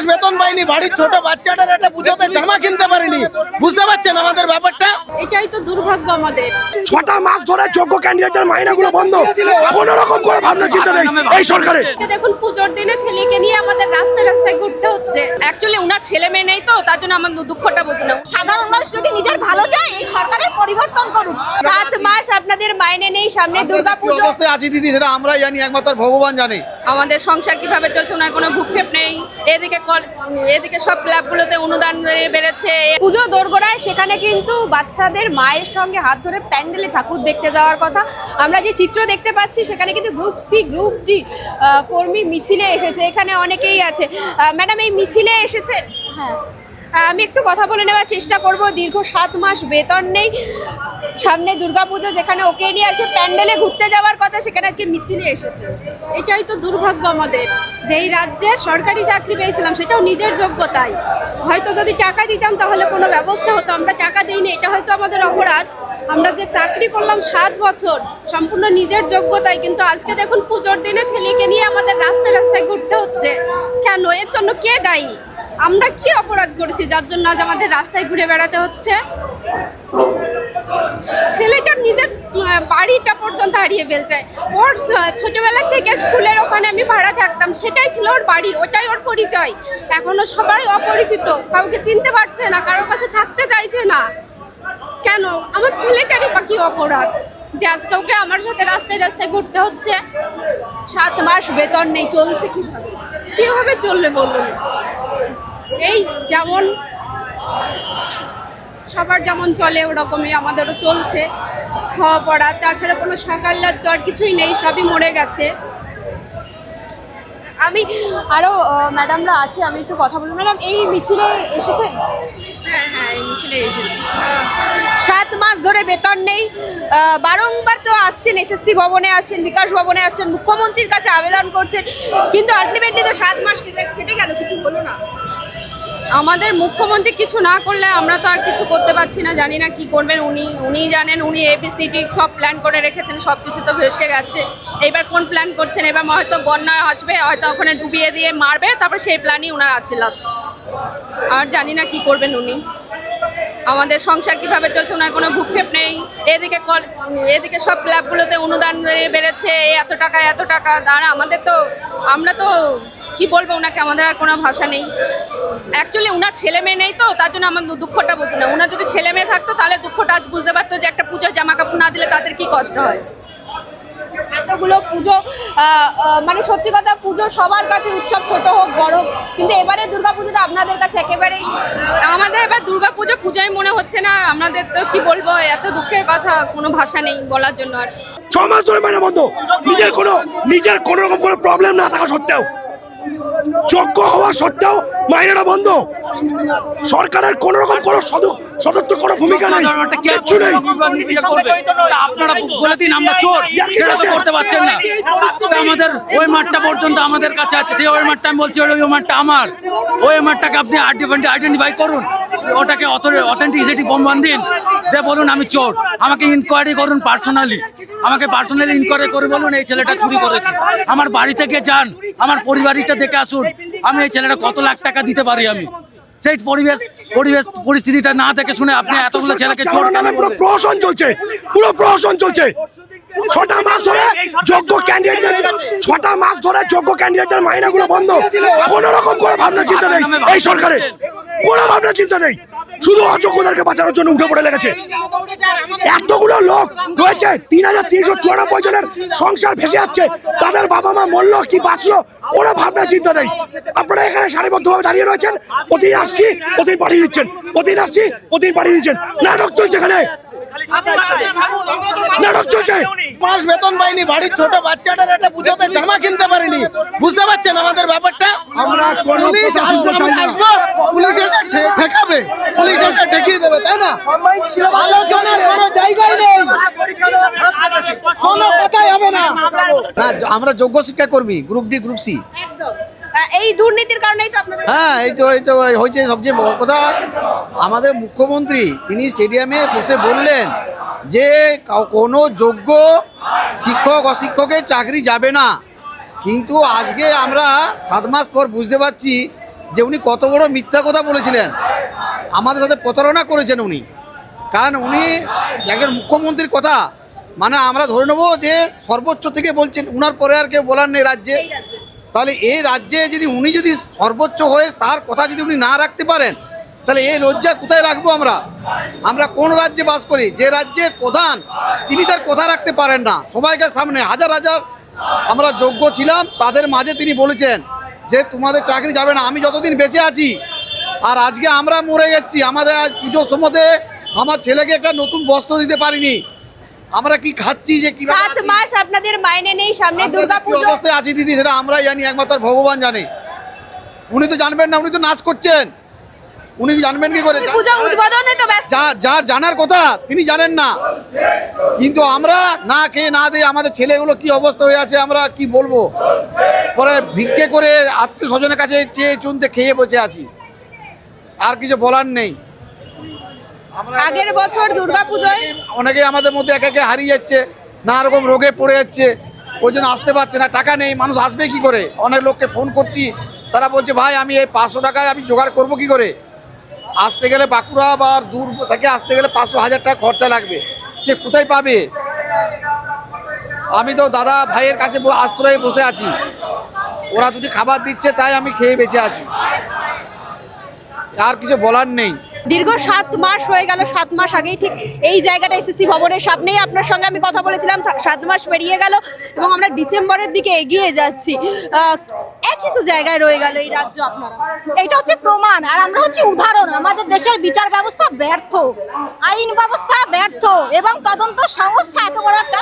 মাস বেতন পাইনি বাড়ির ছোট বাচ্চাটার একটা পুজোতে জামা কিনতে পারিনি। বুঝতে পারছেন আমাদের ব্যাপারটা? এটাই তো দুর্ভাগ্য আমাদের। ছটা মাস ধরে যোগ্য ক্যান্ডিডেটদের মাইনাগুলো বন্ধ। কোন রকম করে ভাবনা চিন্তা নেই এই সরকারের। আজকে দেখুন পুজোর দিনে ছেলেকে নিয়ে আমাদের রাস্তায় রাস্তায় ঘুরতে হচ্ছে। অ্যাকচুয়ালি উনার ছেলে মেয়ে নেই তো তার জন্য আমার দুঃখটা বুঝি না। সাধারণ মানুষ যদি নিজের ভালো চায় এই সরকারের পরিবর্তন করুন। সাত মাস আপনাদের মাইনে নেই সামনে দুর্গা কি পুজো অবস্থায় আছি দিদি সেটা আমরাই জানি একমাত্র ভগবান জানে। আমাদের সংসার কীভাবে চলছে, ওনার কোনো ভূক্ষেপ নেই। এদিকে এদিকে সব ক্লাবগুলোতে অনুদান বেড়েছে। পুজো দোরগোড়ায়, সেখানে কিন্তু বাচ্চাদের মায়ের সঙ্গে হাত ধরে প্যান্ডেলে ঠাকুর দেখতে যাওয়ার কথা। আমরা যে চিত্র দেখতে পাচ্ছি, সেখানে কিন্তু গ্রুপ সি, গ্রুপ ডি কর্মীর মিছিলে এসেছে। এখানে অনেকেই আছে। ম্যাডাম, এই মিছিলে এসেছে? হ্যাঁ। আমি একটু কথা বলে নেওয়ার চেষ্টা করব। দীর্ঘ সাত মাস বেতন নেই। সামনে দুর্গাপুজো, যেখানে ওকে নিয়ে আজকে প্যান্ডেলে ঘুরতে যাওয়ার কথা, সেখানে আজকে মিছিলে এসেছে। এটাই তো দুর্ভাগ্য আমাদের। যেই রাজ্যে সরকারি চাকরি পেয়েছিলাম, সেটাও নিজের যোগ্যতায় হয়তো যদি টাকা দিতাম, তাহলে কোনো ব্যবস্থা হতো। আমরা টাকা দিইনি, এটা হয়তো আমাদের অপরাধ। আমরা যে চাকরি করলাম সাত বছর, সম্পূর্ণ নিজের যোগ্যতায় কিন্তু আজকে দেখুন, পুজোর দিনে ছেলেকে নিয়ে আমাদের রাস্তায় রাস্তায় ঘুরতে হচ্ছে। কেন? এর জন্য কে দায়ী? আমরা কি অপরাধ করেছি? যার জন্য আজ আমাদের রাস্তায় ঘুরে বেড়াতে হচ্ছে। ছেলেটার নিজের বাড়িটা পর্যন্ত হারিয়ে ফেলছে। ওর ছোটবেলা থেকে স্কুলের ওখানে আমি ভাড়া থাকতাম। সেটাই ছিল ওর বাড়ি, ওটাই ওর পরিচয়। এখনও সবাই অপরিচিত, কাউকে চিনতে পারছে না কারও কাছে থাকতে চাইছে না। কেন? আমার ছেলেটারই বা কি অপরাধ? যে আজকে ওকে আমার সাথে রাস্তায় রাস্তায় ঘুরতে হচ্ছে? সাত মাস বেতন নেই, চলছে কীভাবে? কীভাবে চলবে বলুন? এই যেমন সবার যেমন চলে ওরকমই আমাদেরও চলছে। খাওয়া পড়া তাছাড়া কোনো সকালের তো আর কিছুই নেই সবই মরে গেছে। আমি আরও ম্যাডামরা আছে আমি একটু কথা বলব। ম্যাডাম এই মিছিলে এসেছেন? হ্যাঁ হ্যাঁ এই মিছিলে এসেছি। সাত মাস ধরে বেতন নেই। বারংবার তো আসছেন এসএসসি ভবনে আসছেন বিকাশ ভবনে আসছেন মুখ্যমন্ত্রীর কাছে আবেদন করছেন। কিন্তু আলটিমেটলি তো সাত মাস কেটে গেল। আমাদের মুখ্যমন্ত্রী কিছু না করলে আমরা তো আর কিছু করতে পারছি না, জানি না কি করবেন। উনি উনি জানেন, উনি এবিসিডি সব প্ল্যান করে রেখেছেন সব কিছু তো ভেসে গেছে। এবার কোন প্ল্যান করছেন? এবার হয়তো বন্যায় আসবে, হয়তো ওখানে ডুবিয়ে দিয়ে মারবে, তারপর সেই প্ল্যানই ওনার আছে লাস্ট আর জানি না কি করবেন উনি। আমাদের সংসার কীভাবে চলছে ওনার কোনো ভূক্ষেপ নেই। এদিকে কল এদিকে সব ক্লাবগুলোতে অনুদান বেড়েছে এত টাকা এত টাকা, আর আমাদের তো আমরা তো কি বলব ওনাকে আমাদের আর কোনো ভাষা নেই। অ্যাকচুয়ালি উনার ছেলে মেয়ে নেই তো তার জন্য আমার দুঃখটা বুঝি না। উনার যদি ছেলে মেয়ে থাকতো তাহলে দুঃখটা আজ বুঝতে পারতো যে একটা পুজোর জামা কাপড় না দিলে তাদের কি কষ্ট হয়। এতগুলো পুজো মানে সত্যি কথা পুজো সবার কাছে উৎসব ছোট হোক বড় হোক কিন্তু এবারে দুর্গা পুজোটা আপনাদের কাছে একেবারেই আমাদের এবার দুর্গা পুজো পূজাই মনে হচ্ছে না আমাদের তো কি বলব এত দুঃখের কথা কোনো ভাষা নেই বলার জন্য আর। ছ মাস ধরে মাইনা বন্ধ। নিজের কোনো নিজের কোনো রকম কোনো প্রবলেম না থাকা সত্ত্বেও। যোগ্য হওয়া সত্ত্বেও মাইনেটা বন্ধ। সরকারের কোন রকম কোনো সদ- সদস্য কোনো ভূমিকা নেই। কিচ্ছু নেই। আপনারা বলে দিন আমরা চোর। করতে পারছেন না। আমাদের ওই মাঠটা পর্যন্ত আমাদের কাছে আছে। সেই ওই মাঠটা আমি বলছি ওই ওই মাঠটা আমার। ওই মাঠটাকে আপনি আইডেন্টিফাই করুন। ওটাকে অথেন্টিসিটি প্রমাণ দিন। যে বলুন আমি চোর। আমাকে ইনকোয়ারি করুন পার্সোনালি আমাকে পার্সোনালি ইনকোয়ারি করে বলুন এই ছেলেটা চুরি করেছে। আমার বাড়ি থেকে যান আমার পরিবারটা দেখে আসুন। আমি এই ছেলেটা কত লাখ টাকা দিতে পারি আমি? সেই পরিবেশ পরিবেশ পরিস্থিতিটা না দেখে শুনে আপনি এতগুলো ছেলেকে চোর নামে পুরো প্রহসন চলছে পুরো প্রহসন চলছে। ছটা মাস ধরে যোগ্য ক্যান্ডিডেটদের ছটা মাস ধরে যোগ্য ক্যান্ডিডেটদের মাইনাগুলো বন্ধ। কোন রকম করে ভাবনা চিন্তা নেই এই সরকারের। কোনো ভাবনা চিন্তা নেই। শুধু অযোগ্যদেরকে বাঁচানোর জন্য উঠে পড়ে লেগেছে। এতগুলো লোক রয়েছে তিন হাজার তিনশো চুরানব্বই জনের সংসার ভেসে যাচ্ছে। তাদের বাবা মা মরলো কি বাঁচলো কোনো ভাবনা চিন্তা নেই। আপনারা এখানে সারিবদ্ধভাবে দাঁড়িয়ে রয়েছেন প্রতিদিন আসছি প্রতিদিন পাঠিয়ে দিচ্ছেন প্রতিদিন আসছি প্রতিদিন পাঠিয়ে দিচ্ছেন। নাটক চলছে এখানে। নাটক চলছে। মাস বেতন পাইনি বাড়ির ছোট বাচ্চাটার একটা পুজোতে জামা কিনতে পারিনি। বুঝতে পারছেন আমাদের ব্যাপারটা? আমরা পুলিশ প্রশ্ন আসবে, চাই আমরা না। আসব পুলিশ এসে ঠেকাবে পুলিশ এসে ঠেকিয়ে দেবে তাই না? আলোচনার কোনো জায়গায় নেই কোনো কথাই হবে না। না আমরা যোগ্য শিক্ষা কর্মী গ্রুপ ডি গ্রুপ সি একদম। এই দুর্নীতির কারণেই তো আপনাদের হ্যাঁ এই তো এই তো হয়েছে সবচেয়ে বড় কথা। আমাদের মুখ্যমন্ত্রী তিনি স্টেডিয়ামে বসে বললেন যে কোনো যোগ্য শিক্ষক অশিক্ষকের চাকরি যাবে না। কিন্তু আজকে আমরা সাত মাস পর বুঝতে পারছি যে উনি কত বড় মিথ্যা কথা বলেছিলেন। আমাদের সাথে প্রতারণা করেছেন উনি। কারণ উনি একজন মুখ্যমন্ত্রীর কথা মানে আমরা ধরে নেব যে সর্বোচ্চ থেকে বলছেন উনার পরে আর কেউ বলার নেই রাজ্যে। তাহলে এই রাজ্যে যদি উনি যদি সর্বোচ্চ হয়ে তার কথা যদি উনি না রাখতে পারেন তাহলে এই লজ্জা কোথায় রাখব আমরা? আমরা কোন রাজ্যে বাস করি? যে রাজ্যের প্রধান তিনি তার কথা রাখতে পারেন না। সবাইকে সামনে হাজার হাজার আমরা যোগ্য ছিলাম তাদের মাঝে তিনি বলেছেন যে তোমাদের চাকরি যাবে না আমি যতদিন বেঁচে আছি আর আজকে আমরা মরে যাচ্ছি আমাদের আজ পুজোর সময়তে আমার ছেলেকে একটা নতুন বস্ত্র দিতে পারিনি। আমরা কি খাচ্ছি যে কি সাত মাস আপনাদের মাইনে নেই সামনে আমরা দুর্গা পুজো। অবস্থায় আছি দিদি সেটা আমরাই জানি একমাত্র ভগবান জানে। উনি তো জানবেন না উনি তো নাচ করছেন। উনি জানবেন কি করে? পুজো উদ্বোধনে তো ব্যস্ত। যার জানার কথা তিনি জানেন না। কিন্তু আমরা না খেয়ে না দিয়ে আমাদের ছেলেগুলো কি অবস্থা হয়ে আছে আমরা কি বলব? পরে ভিক্ষে করে আত্মীয় স্বজনের কাছে চেয়ে চুনতে খেয়ে বসে আছি। আর কিছু বলার নেই। আগের বছর দুর্গাপুজোয়? অনেকে আমাদের মধ্যে একে একে হারিয়ে যাচ্ছে নানা রকম রোগে পড়ে যাচ্ছে ওই জন্য আসতে পারছে না টাকা নেই মানুষ আসবে কি করে? অনেক লোককে ফোন করছি তারা বলছে ভাই আমি এই পাঁচশো টাকায় আমি জোগাড় করব কি করে? আসতে গেলে বাঁকুড়া বা দূর থেকে আসতে গেলে পাঁচশো হাজার টাকা খরচা লাগবে সে কোথায় পাবে? আমি তো দাদা ভাইয়ের কাছে আশ্রয়ে বসে আছি ওরা দুটি খাবার দিচ্ছে তাই আমি খেয়ে বেঁচে আছি। আর কিছু বলার নেই। দীর্ঘ সাত মাস হয়ে গেল, সাত মাস আগেই ঠিক এই জায়গাটা এসএসসি ভবনের সামনেই আপনার সঙ্গে আমি কথা বলেছিলাম, সাত মাস পেরিয়ে গেল এবং আমরা ডিসেম্বরের দিকে এগিয়ে যাচ্ছি। আহ, জায়গায় রয়ে গেল এই রাজ্য আপনারা। এটা হচ্ছে প্রমাণ। আর আমরা হচ্ছে উদাহরণ। আমাদের দেশের বিচার ব্যবস্থা ব্যর্থ। আইন ব্যবস্থা ব্যর্থ। এবং তদন্ত সংস্থা এত বড় একটা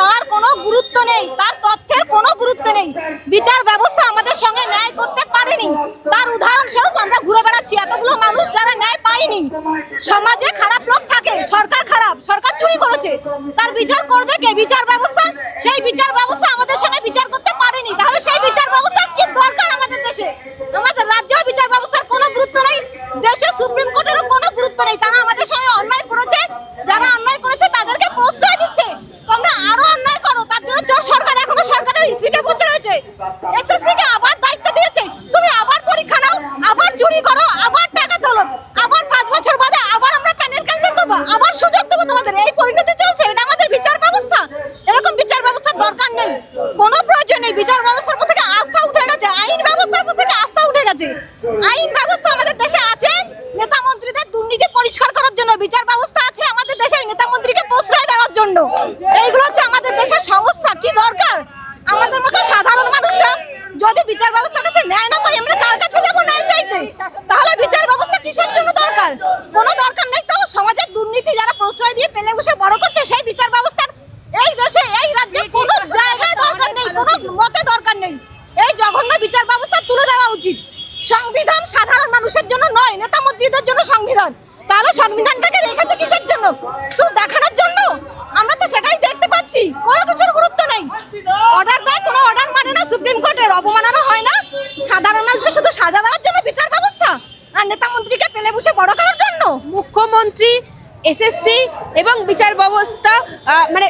তার কোনো গুরুত্ব নেই। তার তথ্যের কোনো গুরুত্ব নেই। বিচার ব্যবস্থা আমাদের সঙ্গে ন্যায় করতে পারেনি। তার উদাহরণস্বরূপ আমরা ঘুরে বেড়াচ্ছি। এতগুলো মানুষ যারা ন্যায় পায়নি। সমাজে খারাপ লোক থাকে। সরকার খারাপ। সরকার চুরি করেছে। তার বিচার করবে কে? বিচার ব্যবস্থা? সেই বিচার ব্যবস্থা আমাদের সঙ্গে বিচার করতে পারেনি তাহলে সেই বিচার ব্যবস্থার কি দরকার আমাদের দেশে আমাদের রাজ্যে বিচার ব্যবস্থার কোনো গুরুত্ব নেই দেশে সুপ্রিম কোর্টেরও কোনো গুরুত্ব নেই। তারা আমাদের সঙ্গে অন্যায় করেছে। যারা অন্যায় করেছে, তাদেরকে প্রশ্রয় দিচ্ছে। তোমরা আরও অন্যায় করো। তার জন্য জোর সরকার, এখনও সরকারের সিটে বসে রয়েছে। এসএসসি কে আবার দায়িত্ব দিয়েছে তুমি আবার পরীক্ষা নাও আবার চুরি করো আবার টাকা তোলো আবার পাঁচ বছর বাদে আবার আমরা প্যানেল ক্যান্সেল করব আবার সুযোগ দেবো তোমাদের এই পরিণতি চলছে এটা আমাদের বিচার ব্যবস্থা এরকম বিচার ব্যবস্থার দরকার নেই কোনো প্রয়োজন নেই বিচার ব্যবস্থার উপর থেকে আস্থা উঠে গেছে আইন ব্যবস্থার উপর থেকে আস্থা উঠে গেছে আইন ব্যবস্থা আমাদের দেশে আছে নেতা মন্ত্রীদের দুর্নীতি পরিষ্কার করার জন্য বিচার ব্যবস্থা আছে আমাদের দেশের নেতা মন্ত্রীকে প্রশ্রয় দেওয়ার জন্য এইগুলো হচ্ছে আমাদের দেশের সংস্থা কি দরকার আমাদের মতো সাধারণ মানুষরা যদি বিচার ব্যবস্থার কাছে ন্যায় না পাই আমরা কার কাছে যাব ন্যায় চাইতে তাহলে বিচার ব্যবস্থা কিসের জন্য দরকার কোনো দরকার নেই তো সমাজের দুর্নীতি যারা প্রশ্রয় দিয়ে পেলে বসে বড় করছে সেই বিচার ব্যবস্থার এই দেশে এই রাজ্যে কোনো জায়গায় দরকার নেই কোনো মতে দরকার নেই এই জঘন্য বিচার ব্যবস্থা তুলে দেওয়া উচিত সংবিধান সাধারণ মানুষের জন্য নয়, নেতা মন্ত্রীদের জন্য সংবিধান। তাহলে সংবিধানটাকে রেখেছে কিসের জন্য? শুধু দেখানোর জন্য? আমরা তো সেটাই দেখতে পাচ্ছি। কোনো কিছুর গুরুত্ব নেই। অর্ডার দেয়, কোনো অর্ডার মানে না সুপ্রিম কোর্টের অবমাননা হয় না। সাধারণ মানুষকে শুধু সাজা দেওয়ার জন্য বিচার ব্যবস্থা। আর নেতা মন্ত্রীকে পেলে বসে বড় করার জন্য। মুখ্যমন্ত্রী এসএসসি এবং বিচার ব্যবস্থা মানে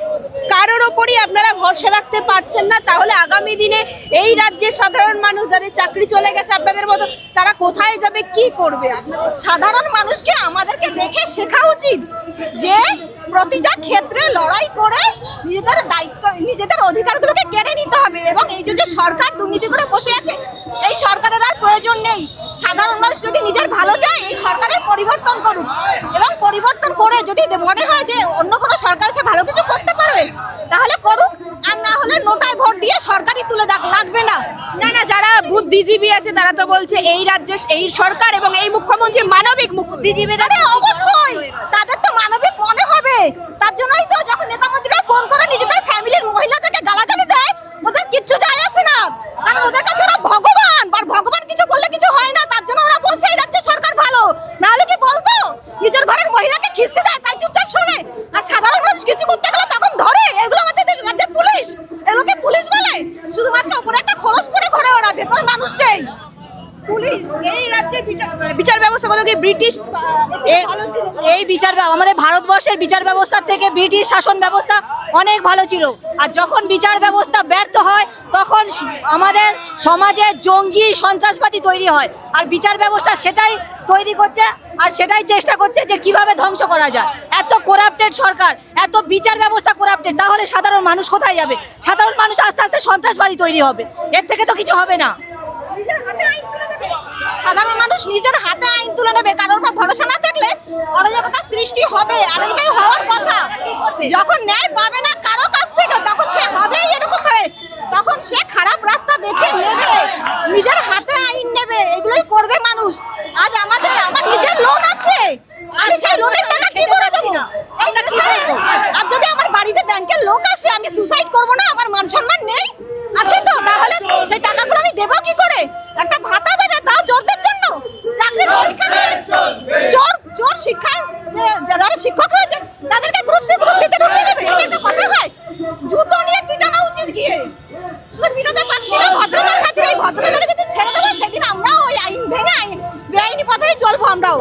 কারোর ওপরই আপনারা ভরসা রাখতে পারছেন না। তাহলে আগামী দিনে এই রাজ্যের সাধারণ মানুষ যাদের চাকরি চলে গেছে আপনাদের মতো, তারা কোথায় যাবে, কি করবে? সাধারণ মানুষকে আমাদেরকে দেখে শেখা উচিত যে প্রতিটা ক্ষেত্রে লড়াই করে নিজেদের দায়িত্ব, নিজেদের অধিকারগুলোকে কেড়ে নিতে হবে এবং এই যে সরকার দুর্নীতি করে বসে আছে, এই সরকারের আর প্রয়োজন নেই। সাধারণ মানুষ যদি নিজের ভালো চায়, এই সরকারের পরিবর্তন করুক এবং পরিবর্তন করে যদি মনে হয় যে অন্য কোনো সরকার সে ভালো কিছু করতে পারবে তাহলে করুক। আর না হলে নোটায় ভোট দিয়ে সরকারি তুলে দেখ লাগবে না। না না যারা বুদ্ধিজীবী আছে তারা তো বলছে এই রাজ্যের এই সরকার এবং এই মুখ্যমন্ত্রী মানবিক বুদ্ধিজীবী অবশ্যই। তাদের তো মানবিক মনে হবে। তার জন্যই তো যখন নেতা মন্ত্রীরা ফোন করে নিজেদের ফ্যামিলির মহিলাদেরকে গালাগালি দেয় ওদের কিচ্ছু যায় আসে না কারণ ওদের কাছে ওরা ভগবান আর ভগবান কিছু করলে কিছু হয় না তার জন্য ওরা বলছে এই রাজ্যের সরকার ভালো নাহলে কি বলতো নিজের ঘরের মহিলাকে খিস্তি দেয় তাই চুপচাপ শোনে আর সাধারণ মানুষ কিছু করতে গেলে তখন ধরে এগুলো আমাদের দেশের রাজ্যের পুলিশ এগুলোকে পুলিশ বলে শুধুমাত্র উপরে একটা খরচ পরে ঘরে ওরা ভেতরে মানুষ নেই পুলিশ এই রাজ্যের বিচার- মানে বিচার ব্যবস্থা কত কি ব্রিটিশ এ- এই বিচার আমাদের ভারতবর্ষের বিচার ব্যবস্থার থেকে ব্রিটিশ শাসন ব্যবস্থা অনেক ভালো ছিল। আর যখন বিচার ব্যবস্থা ব্যর্থ হয় তখন আমাদের সমাজে জঙ্গি সন্ত্রাসবাদী তৈরি হয়। আর বিচার ব্যবস্থা সেটাই তৈরি করছে আর সেটাই চেষ্টা করছে যে কীভাবে ধ্বংস করা যায়। এত করাপ্টেড সরকার এত বিচার ব্যবস্থা করাপ্টেড তাহলে সাধারণ মানুষ কোথায় যাবে? সাধারণ মানুষ আস্তে আস্তে সন্ত্রাসবাদী তৈরি হবে। এর থেকে তো কিছু হবে না। সাধারণ মানুষ নিজের হাতে আইন তুলে নেবে কারোর ভরসা না সৃষ্টি হবে আর এটাই হওয়ার কথা। যখন ন্যায় পাবে না কারও কাছ থেকে, তখন সে হবেই এরকম ভাবে। তখন সে খারাপ রাস্তা বেছে নেবে, নিজের হাতে আইন নেবে, এগুলোই করবে মানুষ। আজ আমাদের, আমার নিজের লোন আছে, আমি সেই লোনের টাকা কি করে দেবো? আর যদি আমার বাড়িতে ব্যাংকের লোক আসে, আমি সুসাইড করব না? আমার মান সম্মান নেই? আছে তো? তাহলে সেই টাকাগুলো আমি দেবো কি করে? একটা ভাতা দেবে তাও জোরদের জন্য? চাকরির পরীক্ষা দেবে? জোর জোর শিক্ষা যারা শিক্ষক রয়েছে তাদেরকে গ্রুপ সি গ্রুপ দিতে ঢুকিয়ে দেবে। এটা একটা কথা হয়। জুতো নিয়ে পিটানো উচিত গিয়ে। শুধু পিটাতে পারছি না, ভদ্রতার খাতিরে এই ভদ্রতাটা যদি ছেড়ে দেবো, সেদিন আমরাও ওই আইন ভেঙে আইন বেআইনি পথেই চলবো আমরাও।